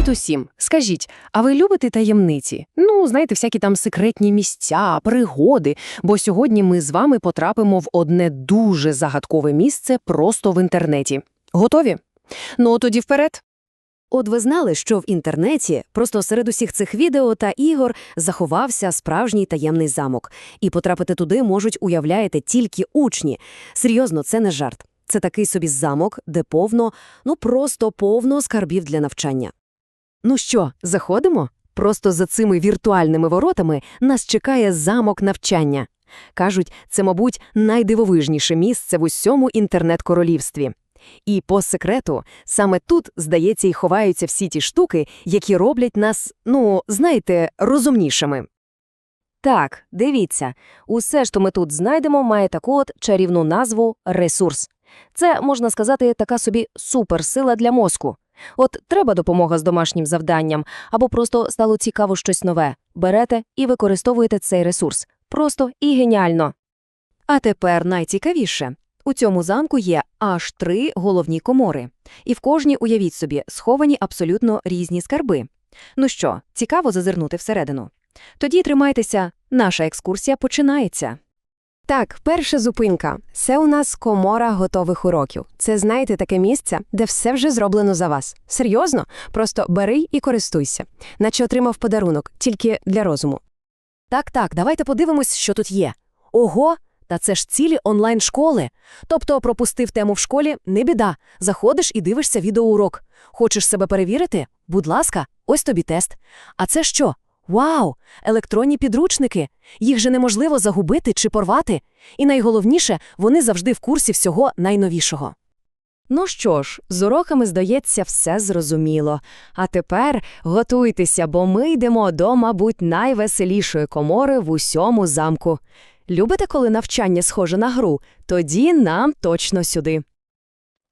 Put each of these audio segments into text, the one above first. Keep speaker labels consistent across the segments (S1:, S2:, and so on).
S1: Привіт усім! Скажіть, а ви любите таємниці? Ну, знаєте, всякі там секретні місця, пригоди. Бо сьогодні ми з вами потрапимо в одне дуже загадкове місце просто в інтернеті. Готові? Ну, тоді вперед.
S2: От ви знали, що в інтернеті просто серед усіх цих відео та ігор заховався справжній таємний замок. І потрапити туди можуть, уявляєте, тільки учні. Серйозно, це не жарт. Це такий собі замок, де повно, ну просто повно скарбів для навчання. Ну що, заходимо? Просто за цими віртуальними воротами нас чекає замок навчання. Кажуть, це, мабуть, найдивовижніше місце в усьому інтернет-королівстві. І по секрету, саме тут, здається, і ховаються всі ті штуки, які роблять нас, ну, знаєте, розумнішими. Так, дивіться, усе, що ми тут знайдемо, має таку от чарівну назву ресурс. Це, можна сказати, така собі суперсила для мозку. От треба допомога з домашнім завданням, або просто стало цікаво щось нове. Берете і використовуєте цей ресурс. Просто і геніально. А тепер найцікавіше. У цьому замку є аж три головні комори. І в кожній, уявіть собі, сховані абсолютно різні скарби. Ну що, цікаво зазирнути всередину? Тоді тримайтеся, наша екскурсія починається.
S3: Так, перша зупинка. Це у нас комора готових уроків. Це, знаєте, таке місце, де все вже зроблено за вас. Серйозно? Просто бери і користуйся. Наче отримав подарунок, тільки для розуму.
S2: Так, так, давайте подивимось, що тут є. Ого, та це ж цілі онлайн-школи. Тобто пропустив тему в школі – не біда. Заходиш і дивишся відеоурок. Хочеш себе перевірити? Будь ласка, ось тобі тест. А це що? Вау! Електронні підручники. Їх же неможливо загубити чи порвати. І найголовніше, вони завжди в курсі всього найновішого. Ну що ж, з уроками, здається, все зрозуміло. А тепер готуйтеся, бо ми йдемо до, мабуть, найвеселішої комори в усьому замку. Любите, коли навчання схоже на гру? Тоді нам точно сюди.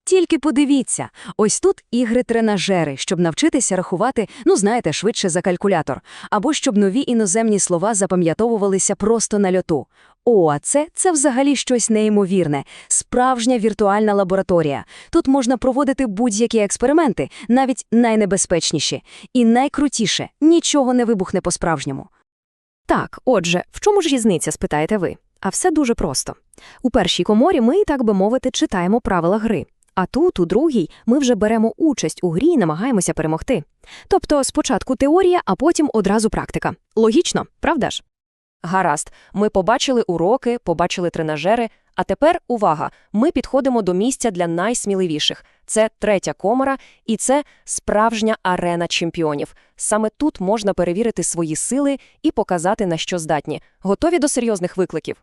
S2: Тільки подивіться, ось тут ігри-тренажери, щоб навчитися рахувати, ну знаєте, швидше за калькулятор, або щоб нові іноземні слова запам'ятовувалися просто на льоту. О, а це, це взагалі щось неймовірне, справжня віртуальна лабораторія. Тут можна проводити будь-які експерименти, навіть найнебезпечніші. І найкрутіше, нічого не вибухне по-справжньому. Так, отже, в чому ж різниця, спитаєте ви? А все дуже просто. У першій коморі ми, так би мовити, читаємо правила гри. А тут, у другій, ми вже беремо участь у грі і намагаємося перемогти. Тобто спочатку теорія, а потім одразу практика. Логічно, правда ж? Гаразд, ми побачили уроки, побачили тренажери, а тепер увага! Ми підходимо до місця для найсміливіших. Це третя комора, і це справжня арена чемпіонів. Саме тут можна перевірити свої сили і показати, на що здатні. Готові до серйозних викликів?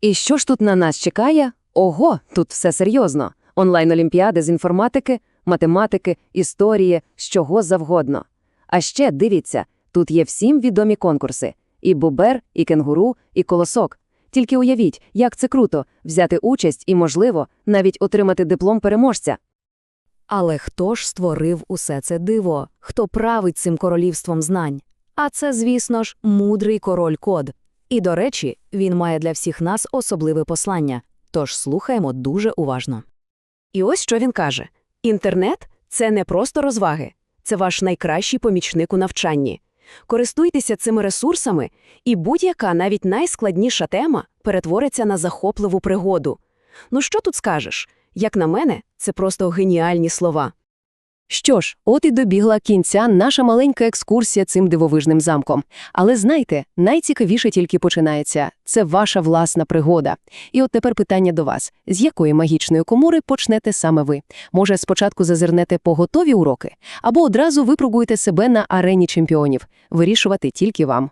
S2: І що ж тут на нас чекає? Ого, тут все серйозно. Онлайн-олімпіади з інформатики, математики, історії, з чого завгодно. А ще дивіться, тут є всім відомі конкурси: і бубер, і кенгуру, і колосок. Тільки уявіть, як це круто взяти участь і, можливо, навіть отримати диплом переможця. Але хто ж створив усе це диво? Хто править цим королівством знань? А це, звісно ж, мудрий король код. І, до речі, він має для всіх нас особливе послання. Тож слухаємо дуже уважно. І ось що він каже: інтернет це не просто розваги, це ваш найкращий помічник у навчанні. Користуйтеся цими ресурсами, і будь-яка навіть найскладніша тема перетвориться на захопливу пригоду. Ну що тут скажеш? Як на мене, це просто геніальні слова.
S1: Що ж, от і добігла кінця наша маленька екскурсія цим дивовижним замком. Але знайте, найцікавіше тільки починається – це ваша власна пригода. І от тепер питання до вас. З якої магічної комори почнете саме ви? Може, спочатку зазирнете по готові уроки? Або одразу випробуєте себе на арені чемпіонів? Вирішувати тільки вам.